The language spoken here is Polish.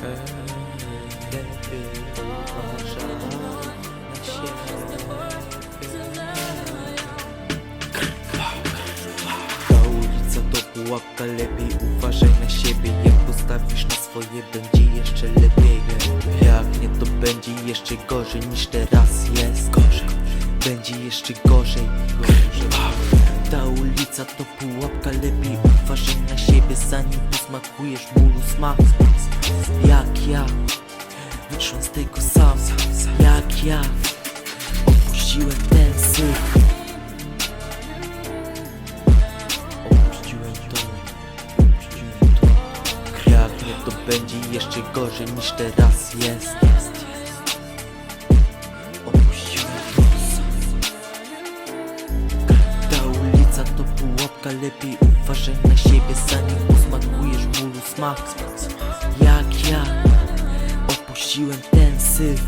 Lepiej uważaj na siebie Ta ulica to pułapka, lepiej uważaj na siebie. Jak postawisz na swoje, będzie jeszcze lepiej. Jak nie, to będzie jeszcze gorzej niż teraz jest. Gorzej, będzie jeszcze gorzej, gorzej Ta ulica to pułapka, lepiej uważaj na siebie Zanim posmakujesz bólu. Smak Jak ja, wyszłam z tego sam Jak ja, opuściłem ten syf. Opuściłem to, opuściłem to. Jak nie to będzie jeszcze gorzej niż teraz jest pułapka, lepiej uważaj na siebie Zanim usmakujesz bólu smak. Jak ja, opuściłem ten syf